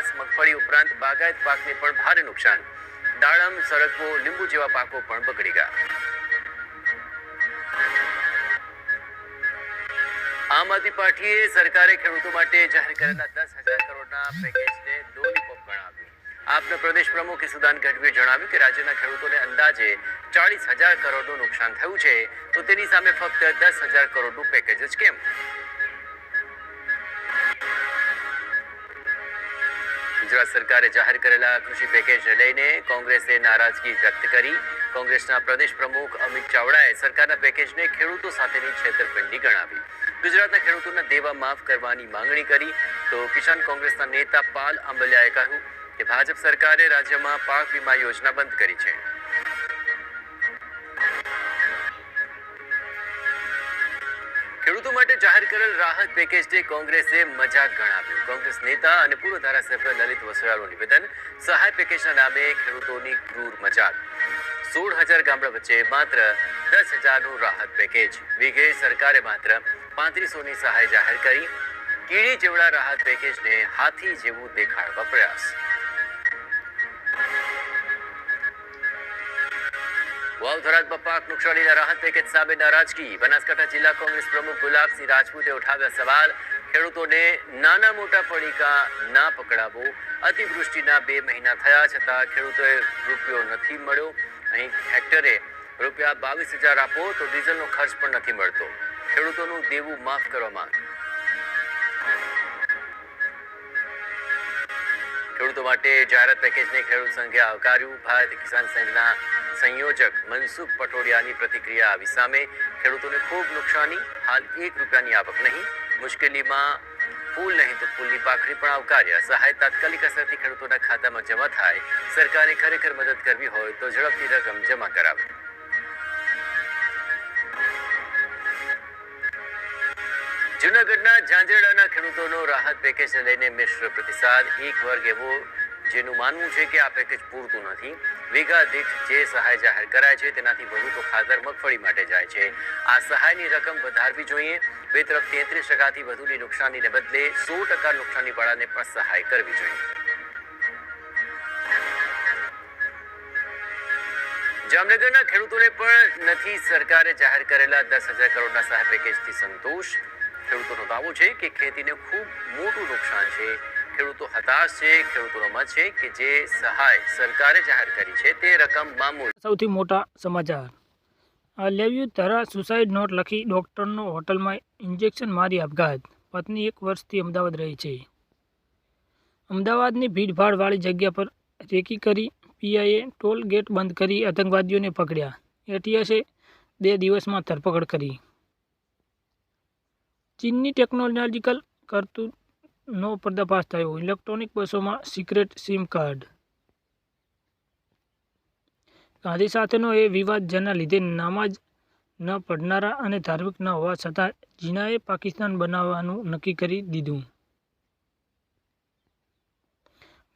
કપાસ મગફળી ઉપરાંત બાગાયત પાકને પણ ભારે નુકસાન. દાડમ, સરગવો, લીંબુ જેવા પાકો પણ બગડી ગયા. આમ આદમી પાર્ટીએ સરકારે ખેડૂતો માટે જાહેર કરેલા દસ હજાર કરોડના પેકેજને લોલીપોપ ગણાવ્યું. આપના પ્રદેશ પ્રમુખ સુદાન ગઢવીએ જણાવ્યું કે રાજ્યના ખેડૂતોને અંદાજે ચાળીસ હજાર કરોડનું નુકસાન થયું છે. તો તેની સામે ફક્ત દસ હજાર કરોડનું પેકેજ જ કેમ? ગુજરાત સરકારે જાહેર કરેલા કૃષિ પેકેજને લઈને કોંગ્રેસે નારાજગી વ્યક્ત કરી. કોંગ્રેસના પ્રદેશ પ્રમુખ અમિત ચાવડાએ સરકારના પેકેજને ખેડૂતો સાથેની છેતરપિંડી ગણાવી. ગુજરાતના ખેડૂતોના દેવા માફ કરવાની માંગણી કરી તો કિસાન કોંગ્રેસના નેતા પાલ આંબલિયાએ કહ્યું કે ભાજપ સરકારે રાજ્યમાં પાક વીમા યોજના બંધ કરી છે. કરેલ રાહત પેકેજને કોંગ્રેસે મજાક ગણાવ્યું. કોંગ્રેસ નેતા અને પૂર્વ ધારાસભ્ય લલિત વસોયાનું નિવેદન, સહાય પેકેજના નામે ખેડૂતોની ક્રૂર મજાક. સોળ હજાર ગામડા વચ્ચે માત્ર દસ હજારનું રાહત પેકેજ. વિઘે સરકારે માત્ર પાંત્રીસોની સહાય જાહેર કરી. કીડી જેવડા રાહત પેકેજને હાથી જેવું દેખાડવા પ્રયાસ. વાવ પપ્પા નુકસાનીના રાહત પેકેજ સામે નારાજગી બનાસકાંઠા જિલ્લા કોંગ્રેસ પ્રમુખ ગુલાબસિંહ રાજપૂતે ઉઠાવ્યા સવાલ ખેડૂતોને નાના મોટા પડીકા ના પકડાવો અતિવૃષ્ટિના બે મહિના થયા છતાં ખેડૂતોએ રૂપિયો નથી મળ્યો અહીં હેક્ટરે રૂપિયા બાવીસ હજાર આપો તો ડીઝલનો ખર્ચ પણ નથી મળતો ખેડૂતોનું દેવું માફ કરવા માંગ ખેડૂતો માટે જાહેરાત પેકેજને ખેડૂત સંઘે આવકાર્યું ભારત કિસાન સંઘના સંયોજક મનસુખ પટોડિયાની પ્રતિક્રિયા આવી સામે ખેડૂતોને ખૂબ નુકસાની હાલ એક રૂપિયાની આવક નહીં મુશ્કેલીમાં ફૂલ નહીં તો ફૂલની પાખડી પણ આવકાર્યા સહાય તાત્કાલિક અસરથી ખેડૂતોના ખાતામાં જમા થાય। સરકારે ખરેખર મદદ કરવી હોય તો ઝડપથી રકમ જમા કરાવે. જૂનાગઢના ઝાંઝરડાના ખેડૂતોનો રાહત પેકેજને લઈને મિશ્ર પ્રતિસાદ. એક વર્ગ એવો જેનું માનવું છે કે આ પેકેજ પૂરતું નથી. વીઘા દીઠ જે સહાય જાહેર કરાય છે, તેનાથી વધુ તો ખાતર મગફળી માટે જાય છે. આ સહાયની રકમ વધારવી જોઈએ. બે તરફ તેત્રીસ ટકાથી વધુની નુકસાનીને બદલે સો ટકા નુકસાની વાળાને પણ સહાય કરવી જોઈએ. જામનગરના ખેડૂતોને પણ નથી સરકારે જાહેર કરેલા દસ હજાર કરોડના સહાય પેકેજથી સંતોષ. ખેડૂતોનો દાવો છે કે ખેતીને ખૂબ મોટું નુકસાન છે. ખેડૂતો હતાશ છે, ખેડૂતોનો મત છે કે જે સહાય સરકારે જાહેર કરી છે તે રકમ મામૂલ. સૌથી મોટા સમાચાર. લેવ્યુ ધરા સુસાઇડ નોટ લખી ડૉક્ટરનો હોટલમાં ઇન્જેક્શન મારી આપઘાત. પત્ની એક વર્ષથી અમદાવાદ રહે છે. અમદાવાદની ભીડભાડવાળી જગ્યા પર રેકી કરી પીઆઈએ ટોલ ગેટ બંધ કરી આતંકવાદીઓને પકડ્યા. એટીએસે બે દિવસમાં ધરપકડ કરી. ચીનની ટેકનોલોજીકલ કરતૂતનો પર્દાફાશ થયો ઇલેક્ટ્રોનિક બસોમાં સિક્રેટ સિમ કાર્ડ. ગાંધી સાથેનો એ વિવાદ જેના લીધે નામાજ ન પડનારા અને ધાર્મિક ન હોવા છતાં જીનાએ પાકિસ્તાન બનાવવાનું નક્કી કરી દીધું.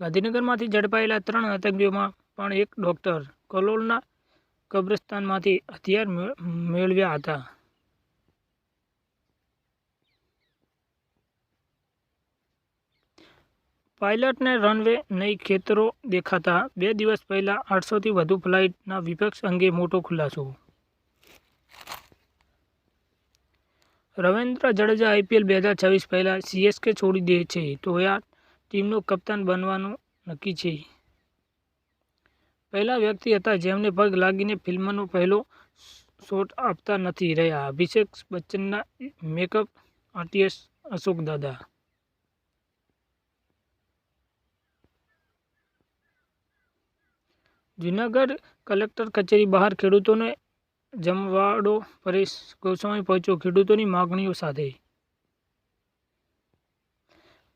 ગાંધીનગરમાંથી ઝડપાયેલા ત્રણ આતંકીઓમાં પણ એક ડૉક્ટર કલોલના કબ્રસ્તાનમાંથી હથિયાર મેળ- મેળવ્યા હતા. પાયલટને રનવે નહીં ખેતરો દેખાતા બે દિવસ પહેલાં આઠસોથી વધુ ફ્લાઇટના વિપક્ષ અંગે મોટો ખુલાસો. રવિન્દ્ર જડેજા આઈપીએલ બે હજાર છવ્વીસ પહેલાં સીએસકે છોડી દે છે તો આ ટીમનો કપ્તાન બનવાનું નક્કી છે. પહેલા વ્યક્તિ હતા જેમને પગ લાગીને ફિલ્મનો પહેલો શોટ આપતા નથી રહ્યા. અભિષેક બચ્ચનના મેકઅપ આર્ટિસ્ટ અશોક દાદા. જૂનાગઢ કલેક્ટર કચેરી બહાર ખેડૂતોને જમવાડો પરેશ ગોસ્વામી પહોંચ્યો. ખેડૂતોની માગણીઓ સાથે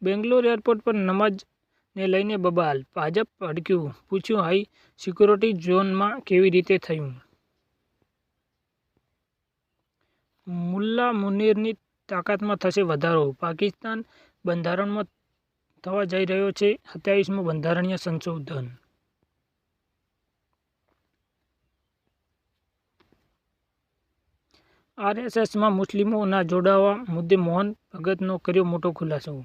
બેંગ્લોર એરપોર્ટ પર નમાજને લઈને બબાલ. ભાજપ ભડક્યું પૂછ્યું, હાઈ સિક્યોરિટી ઝોનમાં કેવી રીતે થયું? મુલ્લા મુનીરની તાકાતમાં થશે વધારો. પાકિસ્તાન બંધારણમાં થવા જઈ રહ્યો છે. સત્યાવીસમું બંધારણીય સંશોધન આરએસએસમાં મુસ્લિમોના જોડાવા મુદ્દે મોહન ભગતનો કર્યો મોટો ખુલાસો.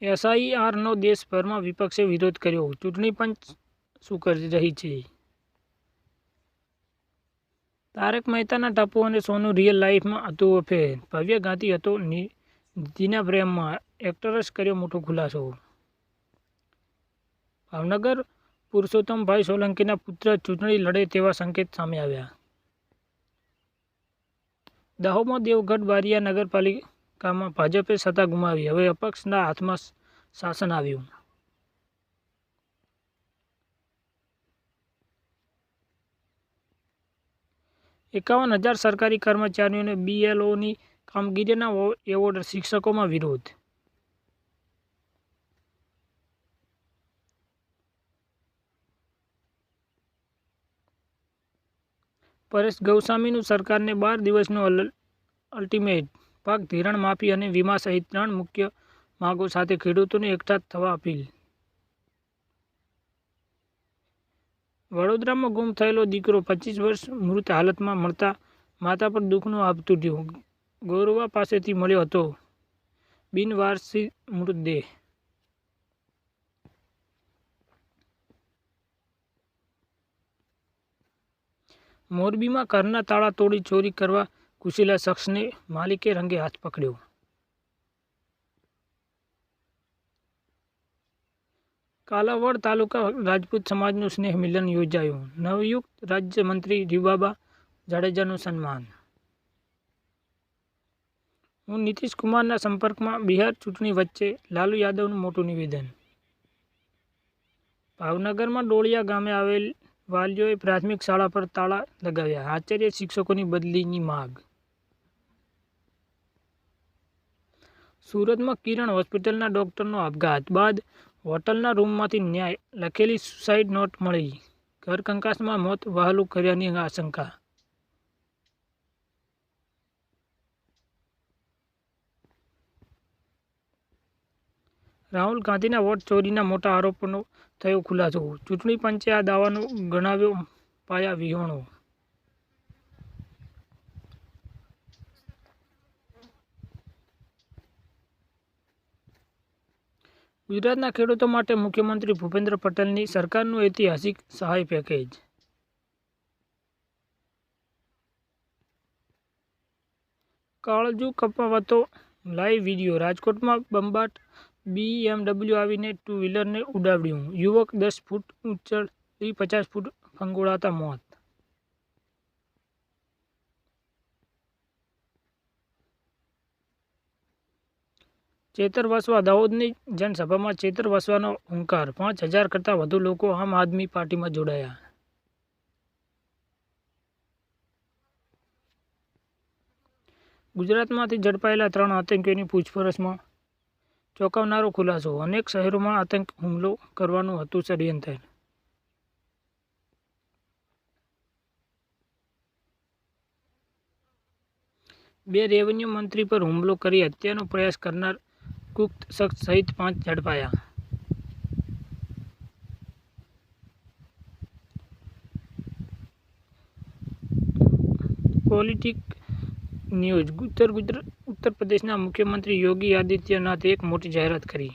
એસઆઈઆરનો દેશભરમાં વિપક્ષે વિરોધ કર્યો. ચૂંટણી પંચ શું કરી રહી છે? તારક મહેતાના ટાપુ અને સોનું રિયલ લાઈફમાં હતું અફેર ભવ્ય ગાંધી હતો. નિ- પ્રેમમાં એક્ટરસ કર્યો મોટો ખુલાસો. ભાવનગર પુરુષોત્તમભાઈ સોલંકીના પુત્ર ચૂંટણી લડે તેવા સંકેત સામે આવ્યા. દાહોદમાં દેવગઢ બારિયા નગરપાલિકામાં ભાજપે સત્તા ગુમાવી. હવે અપક્ષના હાથમાં શાસન આવ્યું. એકાવન હજાર સરકારી કર્મચારીઓને બીએલઓની કામગીરીના એવોર્ડ શિક્ષકોમાં વિરોધ. પરેશ ગૌસ્વામીનું સરકારને બાર દિવસનું અલ- અલ્ટિમેટ પાક ધિરાણ માફી અને વીમા સહિત ત્રણ મુખ્ય માગો સાથે ખેડૂતોને એકઠા થવા અપીલ. વડોદરામાં ગુમ થયેલો દીકરો પચીસ વર્ષ મૃત હાલતમાં મળતા માતા પર દુઃખનું આપ તૂટ્યું. ગૌરવા પાસેથી મળ્યો હતો બિનવારસી મૃતદેહ. મોરબીમાં ઘરના તાળા તોડી ચોરી કરવા ઘૂસેલા શખ્સને માલિકે રંગે હાથ પકડ્યો. કાલાવડ તાલુકા રાજપૂત સમાજનું સ્નેહ મિલન યોજાયું. નવયુક્ત રાજ્યમંત્રી રીવાબા જાડેજાનું સન્માન. હું નીતિશ કુમારના સંપર્કમાં બિહાર ચૂંટણી વચ્ચે લાલુ યાદવનું મોટું નિવેદન. ભાવનગરમાં ડોળિયા ગામે આવેલ વાલીઓએ પ્રાથમિક શાળા પર તાળા લગાવ્યા. આચાર્ય શિક્ષકોની બદલીની માગ. સુરતમાં કિરણ હોસ્પિટલના ડોક્ટરનો આપઘાત બાદ હોટલના રૂમમાંથી ન્યાય લખેલી સુસાઇડ નોટ મળી. ઘર કંકાસમાં મોત વહાલું કર્યાની આશંકા. રાહુલ ગાંધીના વોટ ચોરીના મોટા આરોપોનો થયો ખુલાસો. ચૂંટણી પંચે આ દાવાનો ગણાવ્યો પાયા વિહોણો. ગુજરાતના ખેડૂતો માટે મુખ્યમંત્રી ભૂપેન્દ્ર પટેલની સરકારનું ઐતિહાસિક સહાય પેકેજ. કાળજુ કપાવતો લાઈવ વીડિયો રાજકોટમાં બંબાટ બીએમડબલ્યુ આવીને ટુ વ્હીલરને ઉડાવ્યું યુવક દસ ફૂટ ઊંચડી પચાસ ફૂટ ફંગોળાતા મોત. ચેતર વસવા દાહોદની જનસભામાં ચેતર વસવાનો હુંકાર. પાંચ હજાર કરતાં વધુ લોકો આમ આદમી પાર્ટીમાં જોડાયા. ગુજરાતમાંથી ઝડપાયેલા ત્રણ આતંકીઓની પૂછપરછમાં ચોંકાવનારો ખુલાસો. અનેક શહેરોમાં આતંક હુમલો કરવાનું હતું ષડયંત્ર બે રેવન્યુ મંત્રી પર હુમલો કરી હત્યાનો પ્રયાસ કરનાર ગુપ્ત શખ્સ સહિત પાંચ ઝડપાયા. પોલિટિક ન્યૂઝ, ઉત્તર ગુજરાત ઉત્તર પ્રદેશના મુખ્યમંત્રી યોગી આદિત્યનાથે એક મોટી જાહેરાત કરી.